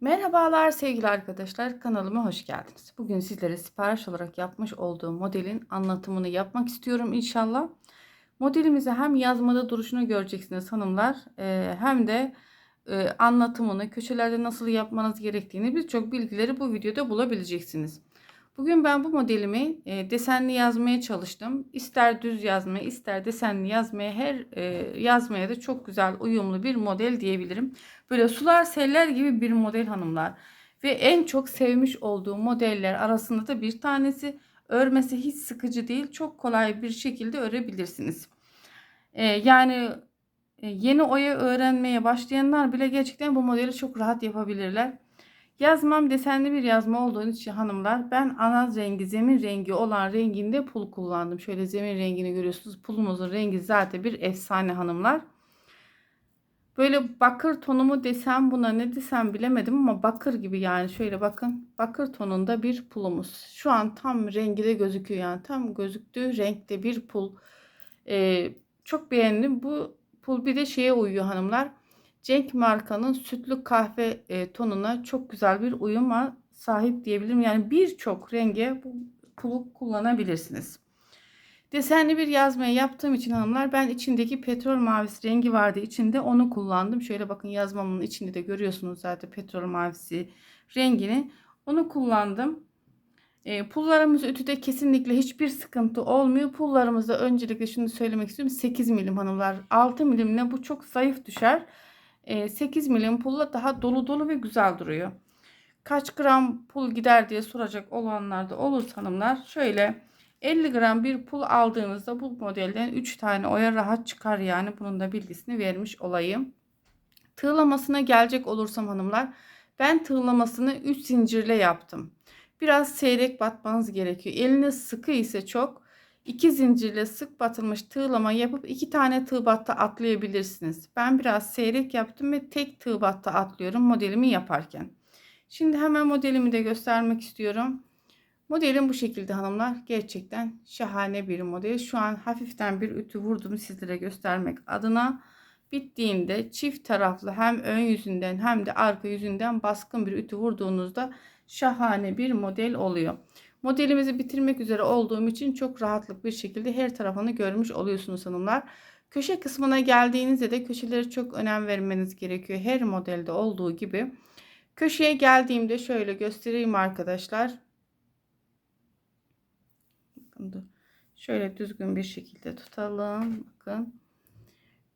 Merhabalar sevgili arkadaşlar kanalıma hoş geldiniz. Bugün sizlere sipariş olarak yapmış olduğum modelin anlatımını yapmak istiyorum inşallah. Modelimizi hem yazmada duruşunu göreceksiniz hanımlar e, hem de e, anlatımını köşelerde nasıl yapmanız gerektiğini birçok bilgileri bu videoda bulabileceksiniz. Bugün ben bu modelimi e, desenli yazmaya çalıştım. İster düz yazmaya ister desenli yazmaya her e, yazmaya da çok güzel uyumlu bir model diyebilirim. Böyle sular seller gibi bir model hanımlar. Ve en çok sevmiş olduğum modeller arasında da bir tanesi. Örmesi hiç sıkıcı değil. Çok kolay bir şekilde örebilirsiniz. E, yani e, yeni oya öğrenmeye başlayanlar bile gerçekten bu modeli çok rahat yapabilirler. Yazmam desenli bir yazma olduğu için hanımlar ben ana rengi zemin rengi olan renginde pul kullandım. Şöyle zemin rengini görüyorsunuz. Pulumuzun rengi zaten bir efsane hanımlar. Böyle bakır tonumu desem buna ne desem bilemedim ama bakır gibi yani şöyle bakın bakır tonunda bir pulumuz. Şu an tam rengi de gözüküyor yani tam gözüktüğü renkte bir pul. Ee, çok beğendim. Bu pul bir de şeye uyuyor hanımlar. Cenk markanın sütlü kahve e, tonuna çok güzel bir uyuma sahip diyebilirim. Yani birçok renge bu pulu kullanabilirsiniz. Desenli bir yazmayı yaptığım için hanımlar ben içindeki petrol mavisi rengi vardı içinde onu kullandım. Şöyle bakın yazmamın içinde de görüyorsunuz zaten petrol mavisi rengini. Onu kullandım. E, pullarımız ütüde kesinlikle hiçbir sıkıntı olmuyor. Pullarımızda öncelikle şunu söylemek istiyorum. 8 milim hanımlar. 6 milimle bu çok zayıf düşer. 8 milim pulla daha dolu dolu ve güzel duruyor. Kaç gram pul gider diye soracak olanlar da olursa hanımlar şöyle 50 gram bir pul aldığınızda bu modelden 3 tane oya rahat çıkar yani bunun da bilgisini vermiş olayım. Tığlamasına gelecek olursam hanımlar ben tığlamasını 3 zincirle yaptım. Biraz seyrek batmanız gerekiyor. Eliniz sıkı ise çok iki zincirle sık batılmış tığlama yapıp iki tane tığ batta atlayabilirsiniz. Ben biraz seyrek yaptım ve tek tığ batta atlıyorum modelimi yaparken. Şimdi hemen modelimi de göstermek istiyorum. Modelim bu şekilde hanımlar. Gerçekten şahane bir model. Şu an hafiften bir ütü vurdum sizlere göstermek adına. Bittiğinde çift taraflı hem ön yüzünden hem de arka yüzünden baskın bir ütü vurduğunuzda şahane bir model oluyor. Modelimizi bitirmek üzere olduğum için çok rahatlık bir şekilde her tarafını görmüş oluyorsunuz hanımlar. Köşe kısmına geldiğinizde de köşelere çok önem vermeniz gerekiyor. Her modelde olduğu gibi. Köşeye geldiğimde şöyle göstereyim arkadaşlar. Şöyle düzgün bir şekilde tutalım. Bakın.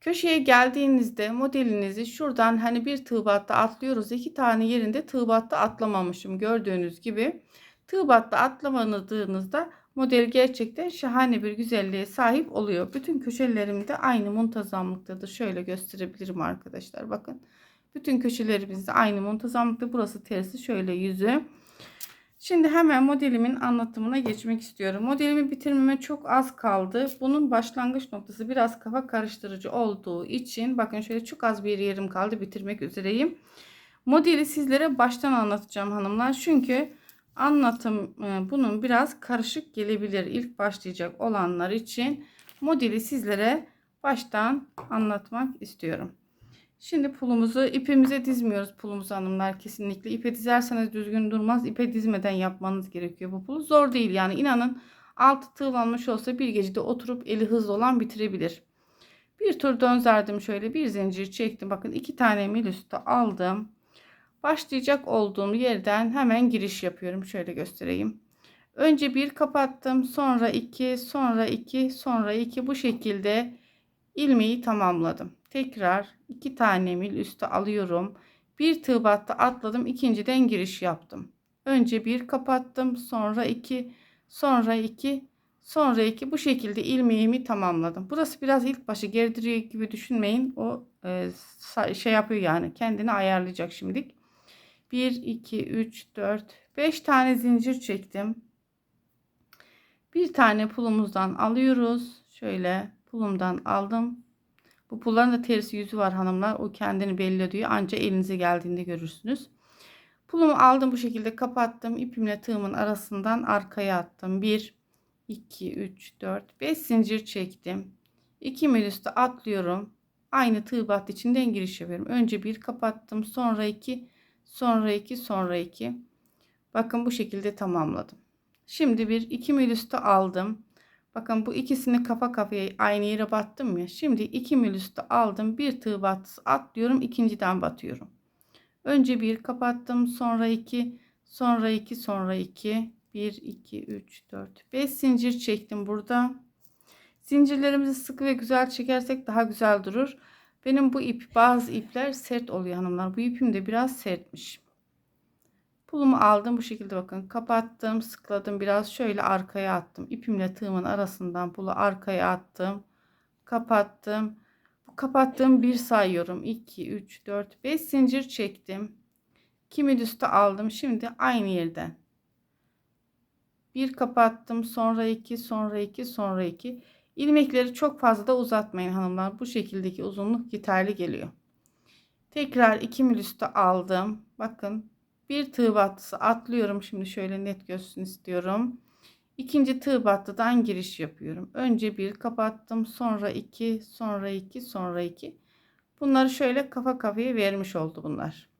Köşeye geldiğinizde modelinizi şuradan hani bir tığ batta atlıyoruz. iki tane yerinde tığ batta atlamamışım. Gördüğünüz gibi. Tığ batta atlamadığınızda model gerçekten şahane bir güzelliğe sahip oluyor. Bütün köşelerim de aynı muntazamlıktadır. Şöyle gösterebilirim arkadaşlar. Bakın. Bütün köşelerimiz de aynı muntazamlıkta. Burası tersi şöyle yüzü. Şimdi hemen modelimin anlatımına geçmek istiyorum. Modelimi bitirmeme çok az kaldı. Bunun başlangıç noktası biraz kafa karıştırıcı olduğu için bakın şöyle çok az bir yerim kaldı bitirmek üzereyim. Modeli sizlere baştan anlatacağım hanımlar. Çünkü anlatım e, bunun biraz karışık gelebilir ilk başlayacak olanlar için modeli sizlere baştan anlatmak istiyorum. Şimdi pulumuzu ipimize dizmiyoruz pulumuzu hanımlar kesinlikle. İpe dizerseniz düzgün durmaz. İpe dizmeden yapmanız gerekiyor bu pulu. Zor değil yani inanın altı tığlanmış olsa bir gecede oturup eli hızlı olan bitirebilir. Bir tur dönzerdim şöyle bir zincir çektim. Bakın iki tane mil üstü aldım. Başlayacak olduğum yerden hemen giriş yapıyorum. Şöyle göstereyim. Önce bir kapattım. Sonra iki, sonra iki, sonra iki bu şekilde ilmeği tamamladım. Tekrar iki tane mil üstü alıyorum. Bir tığ battı atladım. ikinciden giriş yaptım. Önce bir kapattım. Sonra iki, sonra iki, sonra iki. Bu şekilde ilmeğimi tamamladım. Burası biraz ilk başı gerdiriyor gibi düşünmeyin. O e, şey yapıyor yani. Kendini ayarlayacak şimdilik. 1, 2, 3, 4, 5 tane zincir çektim. Bir tane pulumuzdan alıyoruz. Şöyle pulumdan aldım. Bu pulların da tersi yüzü var hanımlar. O kendini belli ediyor. Anca elinize geldiğinde görürsünüz. Pulumu aldım bu şekilde kapattım. İpimle tığımın arasından arkaya attım. 1, 2, 3, 4, 5 zincir çektim. 2 mil üstü atlıyorum. Aynı tığ battı içinden giriş yapıyorum. Önce bir kapattım. Sonra 2, sonra 2 sonra 2 bakın bu şekilde tamamladım. Şimdi bir 2 mil üstü aldım. Bakın bu ikisini kafa kafaya aynı yere battım ya. Şimdi 2 mil üstü aldım. Bir tığ battısı atlıyorum ikinciden batıyorum. Önce bir kapattım sonra 2 sonra 2 sonra 2 1 2 3 4 5 zincir çektim burada. Zincirlerimizi sıkı ve güzel çekersek daha güzel durur benim bu ip bazı ipler sert oluyor hanımlar. Bu ipim de biraz sertmiş. Pulumu aldım bu şekilde bakın. Kapattım, sıkladım. Biraz şöyle arkaya attım. İpimle tığımın arasından pulu arkaya attım. Kapattım. Bu kapattığım bir sayıyorum. 2, 3, 4, 5 zincir çektim. Kimi üstü aldım. Şimdi aynı yerden. Bir kapattım. Sonra 2, sonra 2, sonra 2. İlmekleri çok fazla da uzatmayın hanımlar. Bu şekildeki uzunluk yeterli geliyor. Tekrar 2 mil üstü aldım. Bakın bir tığ battısı atlıyorum. Şimdi şöyle net görsün istiyorum. İkinci tığ battıdan giriş yapıyorum. Önce bir kapattım. Sonra 2, sonra 2, sonra 2. Bunları şöyle kafa kafaya vermiş oldu bunlar.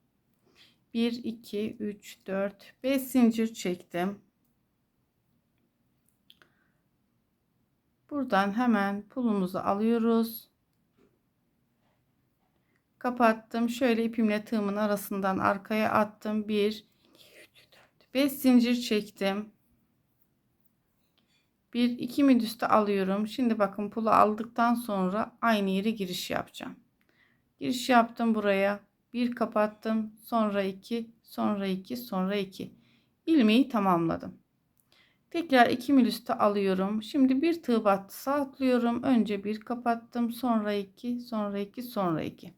1, 2, 3, 4, 5 zincir çektim. Buradan hemen pulumuzu alıyoruz. Kapattım. Şöyle ipimle tığımın arasından arkaya attım. 1 5 zincir çektim. 1 2 mil üstü alıyorum. Şimdi bakın pulu aldıktan sonra aynı yere giriş yapacağım. Giriş yaptım buraya. Bir kapattım. Sonra 2, sonra 2, sonra 2. ilmeği tamamladım. Tekrar 2 mil üstü alıyorum. Şimdi bir tığ battısı atlıyorum. Önce bir kapattım. Sonra 2, sonra 2, sonra 2.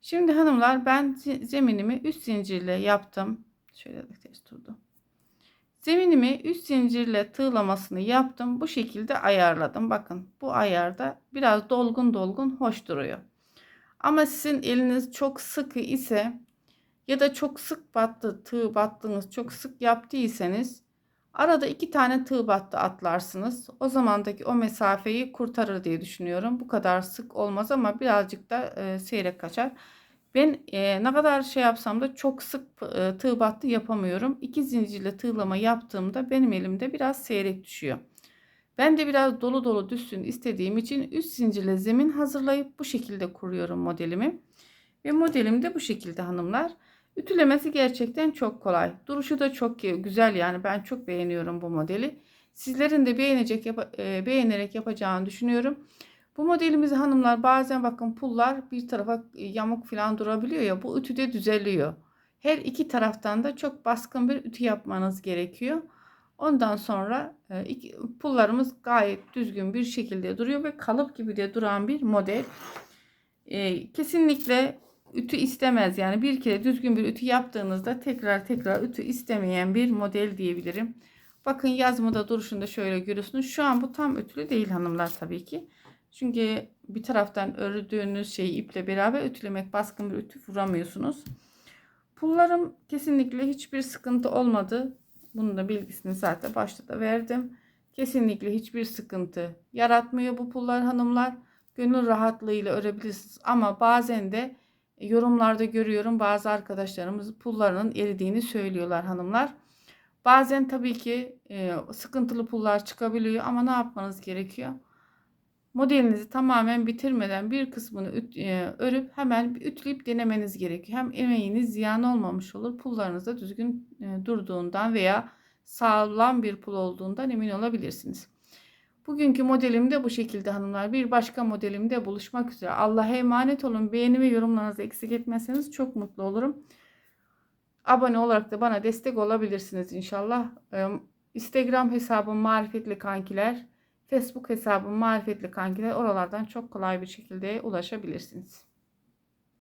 Şimdi hanımlar ben zeminimi üst zincirle yaptım. Şöyle ters durdu. Zeminimi üst zincirle tığlamasını yaptım. Bu şekilde ayarladım. Bakın bu ayarda biraz dolgun dolgun hoş duruyor. Ama sizin eliniz çok sıkı ise ya da çok sık battı tığ battınız çok sık yaptıysanız Arada iki tane tığ battı atlarsınız. O zamandaki o mesafeyi kurtarır diye düşünüyorum. Bu kadar sık olmaz ama birazcık da e, seyrek kaçar. Ben e, ne kadar şey yapsam da çok sık e, tığ battı yapamıyorum. İki zincirle tığlama yaptığımda benim elimde biraz seyrek düşüyor. Ben de biraz dolu dolu düşsün istediğim için üst zincirle zemin hazırlayıp bu şekilde kuruyorum modelimi. Ve modelim de bu şekilde hanımlar. Ütülemesi gerçekten çok kolay. Duruşu da çok güzel yani ben çok beğeniyorum bu modeli. Sizlerin de beğenecek yap e, beğenerek yapacağını düşünüyorum. Bu modelimizi hanımlar bazen bakın pullar bir tarafa yamuk falan durabiliyor ya bu ütüde düzeliyor. Her iki taraftan da çok baskın bir ütü yapmanız gerekiyor. Ondan sonra e, iki, pullarımız gayet düzgün bir şekilde duruyor ve kalıp gibi de duran bir model. E, kesinlikle ütü istemez. Yani bir kere düzgün bir ütü yaptığınızda tekrar tekrar ütü istemeyen bir model diyebilirim. Bakın yazmada duruşunda şöyle görüyorsunuz. Şu an bu tam ütülü değil hanımlar tabii ki. Çünkü bir taraftan ördüğünüz şeyi iple beraber ütülemek baskın bir ütü vuramıyorsunuz. Pullarım kesinlikle hiçbir sıkıntı olmadı. Bunun da bilgisini zaten başta da verdim. Kesinlikle hiçbir sıkıntı yaratmıyor bu pullar hanımlar. Gönül rahatlığıyla örebilirsiniz ama bazen de yorumlarda görüyorum bazı arkadaşlarımız pullarının eridiğini söylüyorlar hanımlar. Bazen tabii ki e, sıkıntılı pullar çıkabiliyor ama ne yapmanız gerekiyor? Modelinizi tamamen bitirmeden bir kısmını üt, e, örüp hemen ütüleyip denemeniz gerekiyor. Hem emeğiniz ziyan olmamış olur. Pullarınız da düzgün e, durduğundan veya sağlam bir pul olduğundan emin olabilirsiniz. Bugünkü modelim de bu şekilde hanımlar. Bir başka modelimde buluşmak üzere. Allah'a emanet olun. Beğeni ve yorumlarınızı eksik etmezseniz çok mutlu olurum. Abone olarak da bana destek olabilirsiniz inşallah. Instagram hesabım Marifetli Kankiler. Facebook hesabım Marifetli Kankiler. Oralardan çok kolay bir şekilde ulaşabilirsiniz.